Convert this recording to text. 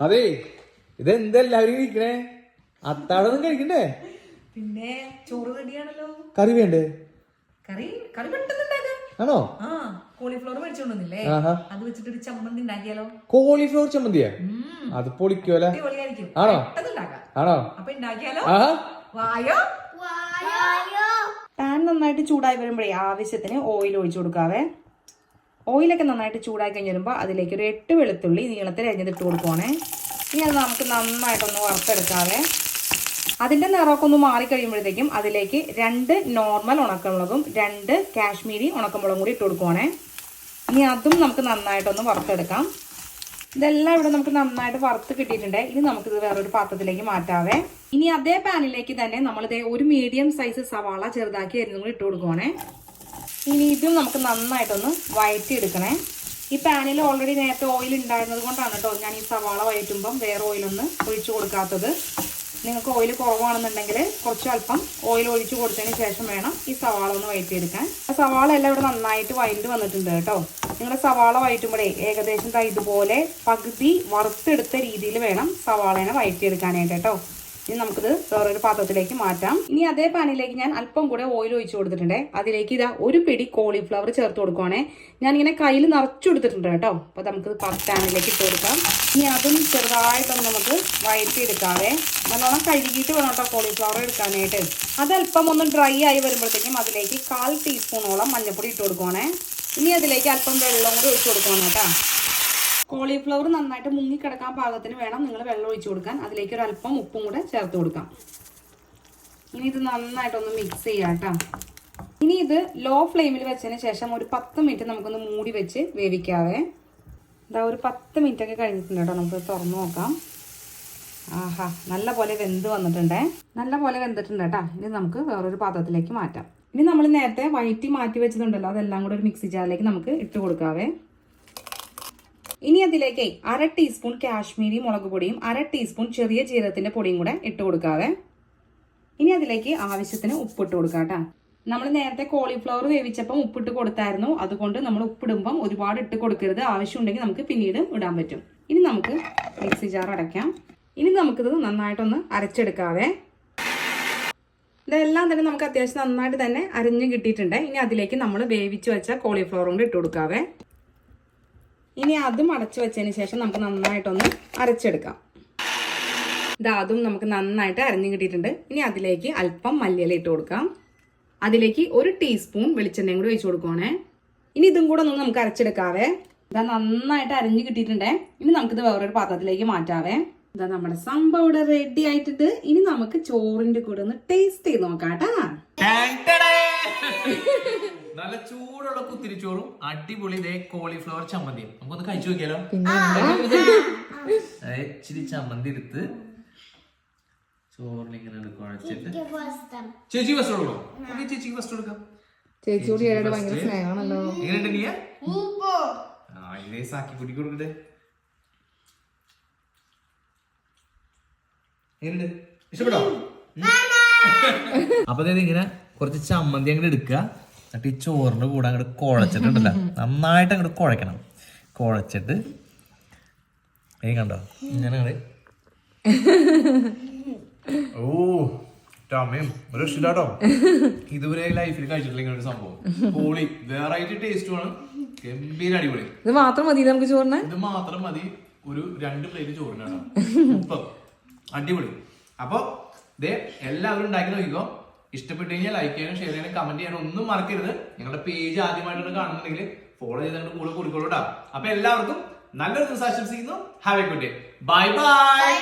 അതെ ഇതെന്തെല്ലാവരും കഴിക്കണേ? അത്താഴൊന്നും കഴിക്കണ്ടേ? പിന്നെ ചോറ് റെഡിയാണല്ലോ കറി വേണ്ടേ? കറി കറി പെട്ടെന്ന് ആണോ? ആ കോളിഫ്ലവർ മേടിച്ചോണ്ടൊന്നില്ലേ? അത് വെച്ചിട്ട് ഒരു ചമ്മന്തി ഉണ്ടാക്കിയാലോ? കോളിഫ്ലവർ ചമ്മന്തിയാ? അത് പൊളിക്കോലോ ആണോ? ആണോ? അപ്പൊ ഉണ്ടാക്കിയാലോ? വായോ? പാൻ നന്നായിട്ട് ചൂടായി വരുമ്പോഴേ ആവശ്യത്തിന് ഓയിൽ ഒഴിച്ചു കൊടുക്കാവേ. ഓയിലൊക്കെ നന്നായിട്ട് ചൂടാക്കി കഴിഞ്ഞ് വരുമ്പോൾ അതിലേക്ക് ഒരു എട്ട് വെളുത്തുള്ളി നീളത്തിൽ അരിഞ്ഞത് ഇട്ട് കൊടുക്കുവാണേ. ഇനി അത് നമുക്ക് നന്നായിട്ടൊന്ന് വറുത്തെടുക്കാവേ. അതിന്റെ നിറമൊക്കെ ഒന്ന് മാറിക്കഴിയുമ്പോഴത്തേക്കും അതിലേക്ക് രണ്ട് നോർമൽ ഉണക്കമുളകും രണ്ട് കാശ്മീരി ഉണക്കമുളകും കൂടി ഇട്ട് കൊടുക്കുവാണേ. ഇനി അതും നമുക്ക് നന്നായിട്ടൊന്ന് വറുത്തെടുക്കാം. ഇതെല്ലാം ഇവിടെ നമുക്ക് നന്നായിട്ട് വറുത്ത് കിട്ടിയിട്ടുണ്ട്. ഇനി നമുക്കിത് വേറൊരു പാത്രത്തിലേക്ക് മാറ്റാവേ. ഇനി അതേ പാനിലേക്ക് തന്നെ നമ്മളിത് ഒരു മീഡിയം സൈസ് സവാള ചെറുതാക്കി അരിഞ്ഞും കൂടി ഇട്ട് കൊടുക്കുവാണേ. ഇനി ഇതും നമുക്ക് നന്നായിട്ടൊന്ന് വഴറ്റിയെടുക്കണേ ഈ പാനിൽ ഓൾറെഡി നേരത്തെ ഓയിൽ ഉണ്ടായിരുന്നത് കൊണ്ടാണ് കേട്ടോ ഞാൻ ഈ സവാള വഴറ്റുമ്പം വേറെ ഓയിലൊന്ന് ഒഴിച്ചു കൊടുക്കാത്തത്. നിങ്ങൾക്ക് ഓയിൽ കുറവാണെന്നുണ്ടെങ്കിൽ കുറച്ച് അല്പം ഓയിൽ ഒഴിച്ചു കൊടുത്തതിന് ശേഷം വേണം ഈ സവാള ഒന്ന് വഴറ്റിയെടുക്കാൻ സവാള എല്ലാം ഇവിടെ നന്നായിട്ട് വഴണ്ട് വന്നിട്ടുണ്ട് കേട്ടോ നിങ്ങൾ സവാള വഴറ്റുമ്പോഴേ ഏകദേശം ഇതുപോലെ പകുതി വറുത്തെടുത്ത രീതിയിൽ വേണം സവാളേനെ വഴറ്റിയെടുക്കാനായിട്ട് കേട്ടോ ഇനി നമുക്കിത് വേറൊരു പാത്രത്തിലേക്ക് മാറ്റാം. ഇനി അതേ പാനിലേക്ക് ഞാൻ അല്പം കൂടെ ഓയിൽ ഒഴിച്ചു കൊടുത്തിട്ടുണ്ട്. അതിലേക്ക് ഇതാ ഒരു പിടി കോളിഫ്ലവർ ചേർത്ത് കൊടുക്കുവാണേ. ഇങ്ങനെ കയ്യിൽ നിറച്ചു കൊടുത്തിട്ടുണ്ട് കേട്ടോ. അപ്പോൾ നമുക്ക് പാനിലേക്ക് ഇട്ട് കൊടുക്കാം. ഇനി അതും ചെറുതായിട്ടൊന്ന് നമുക്ക് വഴറ്റിയെടുക്കാവേ നല്ലോണം കഴുകിയിട്ട് വേണം കേട്ടോ കോളിഫ്ലവർ എടുക്കാനായിട്ട്. അതല്പം ഒന്ന് ഡ്രൈ ആയി വരുമ്പോഴത്തേക്കും അതിലേക്ക് കാൽ ടീസ്പൂണോളം മഞ്ഞൾപ്പൊടി ഇട്ട് കൊടുക്കുവാണേ. ഇനി അതിലേക്ക് അല്പം വെള്ളം കൂടി ഒഴിച്ചു കൊടുക്കുവാണ് കേട്ടോ. കോളിഫ്ലവർ നന്നായിട്ട് മുങ്ങിക്കിടക്കാൻ പാകത്തിന് വേണം. നിങ്ങൾ വെള്ളം ഒഴിച്ചു കൊടുക്കാൻ. അതിലേക്ക് ഒരു അല്പം ഉപ്പും കൂടെ ചേർത്ത് കൊടുക്കാം. ഇനി ഇത് നന്നായിട്ടൊന്ന് മിക്സ് ചെയ്യാം കേട്ടോ ഇനി ഇത് ലോ ഫ്ലെയിമിൽ വെച്ചതിന് ശേഷം ഒരു പത്ത് മിനിറ്റ് നമുക്കൊന്ന് മൂടി വെച്ച് വേവിക്കാവേ. ഇതാ ഒരു പത്ത് മിനിറ്റ് ഒക്കെ കഴിഞ്ഞിട്ടുണ്ട് കേട്ടോ നമുക്ക് തുറന്നു നോക്കാം. ആഹാ നല്ല പോലെ വെന്ത് വന്നിട്ടുണ്ടേ. നല്ല പോലെ വെന്തിട്ടുണ്ട് കേട്ടോ ഇനി നമുക്ക് വേറൊരു പാത്രത്തിലേക്ക് മാറ്റാം. ഇനി നമ്മൾ നേരത്തെ വഴറ്റി മാറ്റി വെച്ചതുണ്ടല്ലോ. അതെല്ലാം കൂടെ ഒരു മിക്സി ജാറിലേക്ക് നമുക്ക് ഇട്ട് കൊടുക്കാവേ. ഇനി അതിലേക്ക് അര ടീസ്പൂൺ കാശ്മീരി മുളക് പൊടിയും അര ടീസ്പൂൺ ചെറിയ ജീരകത്തിന്റെ പൊടിയും കൂടെ ഇട്ട് കൊടുക്കാവേ. ഇനി അതിലേക്ക് ആവശ്യത്തിന് ഉപ്പിട്ട് കൊടുക്കാം കേട്ടോ. നമ്മൾ നേരത്തെ കോളിഫ്ലവർ വേവിച്ചപ്പം ഉപ്പിട്ട് കൊടുത്തായിരുന്നു. അതുകൊണ്ട് നമ്മൾ ഉപ്പിടുമ്പം ഒരുപാട് ഇട്ട് കൊടുക്കരുത്. ആവശ്യമുണ്ടെങ്കിൽ നമുക്ക് പിന്നീട് ഇടാൻ പറ്റും. ഇനി നമുക്ക് മിക്സി ജാർ അടയ്ക്കാം. ഇനി നമുക്കിത് നന്നായിട്ടൊന്ന് അരച്ചെടുക്കാവേ. ഇതെല്ലാം തന്നെ നമുക്ക് അത്യാവശ്യം നന്നായിട്ട് തന്നെ അരിഞ്ഞ് കിട്ടിയിട്ടുണ്ട്. ഇനി അതിലേക്ക് നമ്മൾ വേവിച്ച് വെച്ച കോളിഫ്ലവറും കൂടി ഇട്ട് കൊടുക്കാവേ. ഇനി അതും അടച്ചു വെച്ചതിന് ശേഷം നമുക്ക് നന്നായിട്ടൊന്ന് അരച്ചെടുക്കാം. ഇത് അതും നമുക്ക് നന്നായിട്ട് അരഞ്ഞു കിട്ടിയിട്ടുണ്ട്. ഇനി അതിലേക്ക് അല്പം മല്ലിയില ഇട്ട് കൊടുക്കാം. അതിലേക്ക് ഒരു ടീസ്പൂൺ വെളിച്ചെണ്ണയും കൂടി ഒഴിച്ചു കൊടുക്കുവാണേ. ഇനി ഇതും കൂടെ ഒന്ന് നമുക്ക് അരച്ചെടുക്കാവേ. ഇതാ നന്നായിട്ട് അരഞ്ഞു കിട്ടിയിട്ടുണ്ടേ. ഇനി നമുക്കിത് വേറൊരു പാത്രത്തിലേക്ക് മാറ്റാവേ. ഇതാ നമ്മുടെ സംഭവം ഇവിടെ റെഡി ആയിട്ടുണ്ട്. ഇനി നമുക്ക് ചോറിന്റെ കൂടെ ഒന്ന് ടേസ്റ്റ് ചെയ്ത് നോക്കാം കേട്ടാ. നല്ല ചൂടുള്ള കുത്തിരിച്ചോറും അടിപൊളി ഇതേ കോളിഫ്ലവർ ചമ്മന്തിയും. നമുക്കൊന്ന് കഴിച്ചു നോക്കിയാലോ? അതെ ഇച്ചിരി ചമ്മന്തി എടുത്ത് ചോറിലിങ്ങനെ കുഴച്ചിട്ട് ചേച്ചി ഫസ്റ്റ് കൊടുക്കോ ചേച്ചിക്ക് ഫസ്റ്റ് കൊടുക്കാം. എങ്ങനെയുണ്ട് നീയ? ആ ഇതേ സാക്കി കുടി കൊടുക്കട്ടെ. എങ്ങനെയുണ്ട്? ഇഷ്ടപ്പെട്ടോ? ഉം. അപ്പൊ ഇങ്ങനെ കുറച്ച് ചമ്മന്തി അങ്ങോട്ട് എടുക്കുക. എന്നിട്ട് ഈ ചോറിന്റെ കൂടെ അങ്ങോട്ട് കുഴച്ചിട്ടുണ്ടല്ലോ. നന്നായിട്ട് അങ്ങോട്ട് കുഴക്കണം. കുഴച്ചിട്ട് ഏ കണ്ടോ ഇങ്ങനെ ഓ ടമയും ഒരു രക്ഷില്ലാട്ടോ ഇതുവരെ ലൈഫിൽ കഴിച്ചിട്ടില്ല ഒരു സംഭവം. പോളി വെറൈറ്റി ടേസ്റ്റുമാണ് ഗംഭീര അടിപൊളി. ഇത് മാത്രം മതി നമുക്ക് ചോറിന്? ഇത് മാത്രം മതി. ഒരു രണ്ട് പ്ലേറ്റ് ചോറിനാണ് അടിപൊളി. അപ്പൊ ദേ എല്ലാവരും ഉണ്ടാക്കി നോക്കിക്കോ. ഇഷ്ടപ്പെട്ടു കഴിഞ്ഞാൽ ലൈക്ക് ചെയ്യാനും ഷെയർ ചെയ്യാനും കമന്റ് ചെയ്യാനും ഒന്നും മറക്കരുത്. ഞങ്ങളുടെ പേജ് ആദ്യമായിട്ടാണ് കാണുന്നുണ്ടെങ്കിൽ ഫോളോ ചെയ്ത് കൂടെ കൊടുക്കുള്ളൂ കേട്ടോ അപ്പൊ എല്ലാവർക്കും നല്ലൊരു ദിവസം ആശംസിക്കുന്നു. Have a good day bye bye